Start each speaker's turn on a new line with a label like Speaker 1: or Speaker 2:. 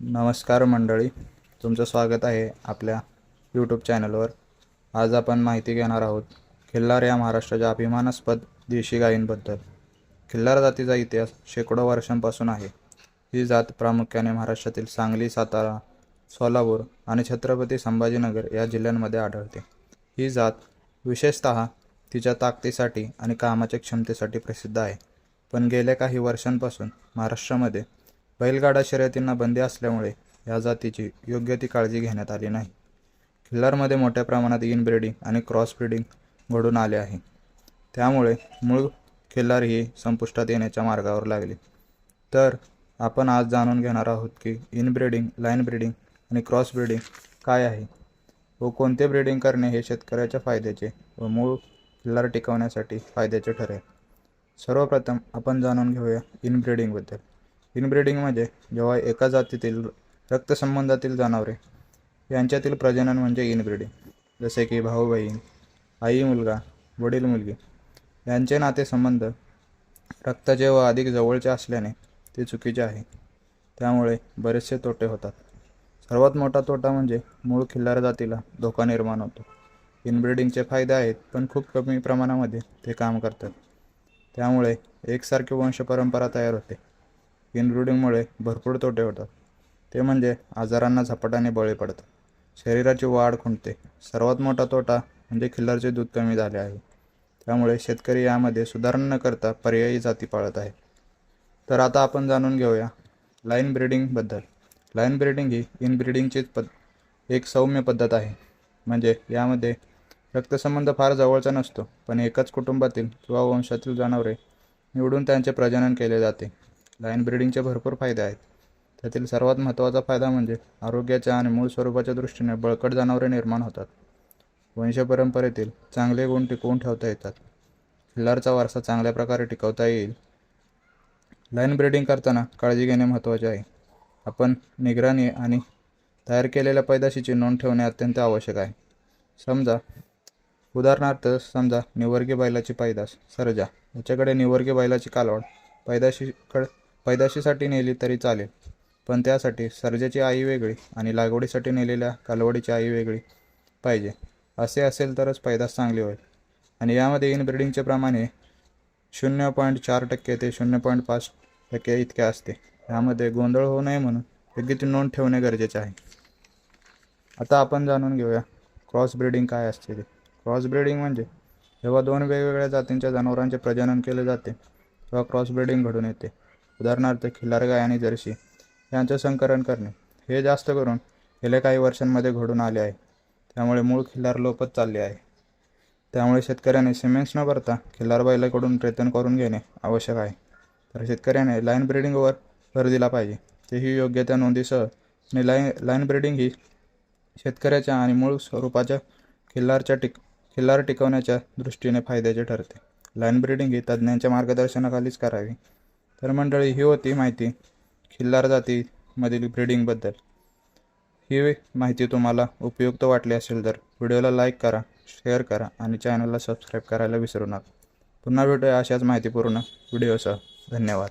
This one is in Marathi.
Speaker 1: नमस्कार मंडळी. तुमचं स्वागत आहे आपल्या यूट्यूब चॅनलवर आज आपण माहिती घेणार आहोत खिल्लार या महाराष्ट्राच्या अभिमानास्पद देशी गायींबद्दल. खिल्लार जातीचा इतिहास शेकडो वर्षांपासून आहे. ही जात प्रामुख्याने महाराष्ट्रातील सांगली सातारा सोलापूर आणि छत्रपती संभाजीनगर या जिल्ह्यांमध्ये आढळते. ही जात विशेषतः तिच्या ताकदीसाठी आणि कामाच्या क्षमतेसाठी प्रसिद्ध आहे. पण गेल्या काही वर्षांपासून महाराष्ट्रामध्ये बैलगाडा शर्यतींना बंदी असल्यामुळे या जातीची योग्य ती काळजी घेण्यात आली नाही. खिल्लारमध्ये मोठ्या प्रमाणात इनब्रीडिंग आणि क्रॉस ब्रीडिंग घडून आले आहे. त्यामुळे मूळ खिल्लार ही संपुष्टात येण्याच्या मार्गावर लागली. तर आपण आज जाणून घेणार आहोत की इनब्रीडिंग लाईन ब्रीडिंग आणि क्रॉस ब्रीडिंग काय आहे व कोणते ब्रीडिंग करणे हे शेतकऱ्याच्या फायद्याचे व मूळ खिल्लार टिकवण्यासाठी फायद्याचे ठरेल. सर्वप्रथम आपण जाणून घेऊया इनब्रीडिंगबद्दल. इनब्रीडिंग म्हणजे जेव्हा एका जातीतील रक्तसंबंधातील जनावरे यांच्यातील प्रजनन म्हणजे इनब्रीडिंग जसे की भाऊ बहीण आई मुलगा वडील मुलगी यांचे नातेसंबंध रक्ताचे व अधिक जवळचे असल्याने ते चुकीचे आहे. त्यामुळे बरेचसे तोटे होतात. सर्वात मोठा तोटा म्हणजे मूळ खिल्लार जातीला धोका निर्माण होतो. इनब्रीडिंगचे फायदे आहेत पण खूप कमी प्रमाणामध्ये ते काम करतात. त्यामुळे एकसारखी वंश परंपरा तयार होते. इनब्रीडिंगमुळे भरपूर तोटे होतात. ते म्हणजे आजारांना झपाट्याने बळी पडतात शरीराची वाढ खुंटते. सर्वात मोठा तोटा म्हणजे खिल्लारचे दूध कमी झाले आहे. त्यामुळे शेतकरी यामध्ये सुधारणा न करता पर्यायी जाती पाळत आहे. तर आता आपण जाणून घेऊया लाईन ब्रीडिंगबद्दल लाईन ब्रीडिंग ही इनब्रीडिंगचीच पद एक सौम्य पद्धत आहे. म्हणजे यामध्ये रक्तसंबंध फार जवळचा नसतो पण एकाच कुटुंबातील किंवा वंशातील जनावरे निवडून त्यांचे प्रजनन केले जाते. लाईन ब्रीडिंगचे भरपूर फायदे आहेत. त्यातील सर्वात महत्त्वाचा फायदा म्हणजे आरोग्याच्या आणि मूळ स्वरूपाच्या दृष्टीने बळकट जनावरे निर्माण होतात. वंश परंपरेतील चांगले गुण टिकवून ठेवता येतात. खिल्लारचा वारसा चांगल्या प्रकारे टिकवता येईल. लाईन ब्रीडिंग करताना काळजी घेणे महत्त्वाचे आहे. आपण निगराणी आणि तयार केलेल्या पैदाशीची नोंद ठेवणे अत्यंत आवश्यक आहे. समजा उदाहरणार्थ समजा निवर्गी बैलाची पैदास सर्जा याच्याकडे निवर्गी बैलाची कालवड पैदाशीकड पैदाशीसाठी नेली तरी चालेल. पण त्यासाठी सर्जाची आई वेगळी आणि लागवडीसाठी नेलेल्या कालवडीची आई वेगळी पाहिजे. असे असेल तरच पैदास चांगली होईल. आणि यामध्ये इनब्रीडिंगचे प्रमाणे शून्य पॉईंट चार टक्के ते शून्य पॉईंट पाच टक्के इतके असते. यामध्ये गोंधळ होऊ नये म्हणून योग्य ती नोंद ठेवणे गरजेचे आहे. आता आपण जाणून घेऊया क्रॉस ब्रीडिंग काय असते ते. क्रॉस ब्रीडिंग म्हणजे जेव्हा दोन वेगवेगळ्या जातींच्या जनावरांचे प्रजनन केले जाते तेव्हा क्रॉस ब्रीडिंग घडून येते. उदाहरणार्थ खिल्लार गाय आणि जर्सी यांचे संकरण करणे. हे जास्त करून गेल्या काही वर्षांमध्ये घडून आले आहे. त्यामुळे मूळ खिल्लार लोपत चालले आहे. त्यामुळे शेतकऱ्याने सिमेंट्स न भरता खिल्लार बैलाकडून प्रयत्न करून घेणे आवश्यक आहे. तर शेतकऱ्याने लाईन ब्रिडिंगवर भर दिला पाहिजे. तेही योग्य त्या नोंदीसह. आणि लाईन लाईन ब्रिडिंग ही शेतकऱ्याच्या आणि मूळ स्वरूपाच्या खिल्लारच्या टिक खिल्लार टिकवण्याच्या दृष्टीने फायद्याचे ठरते. लाईन ब्रिडिंग ही तज्ज्ञांच्या मार्गदर्शनाखालीच करावी. तर मंडळी ही होती माहिती खिल्लार जातीमधील ब्रीडिंगबद्दल ही माहिती तुम्हाला उपयुक्त वाटली असेल तर व्हिडिओला लाईक करा शेअर करा आणि चॅनलला सबस्क्राईब करायला विसरू नका. पुन्हा भेटूया अशाच माहितीपूर्ण व्हिडिओसह. धन्यवाद.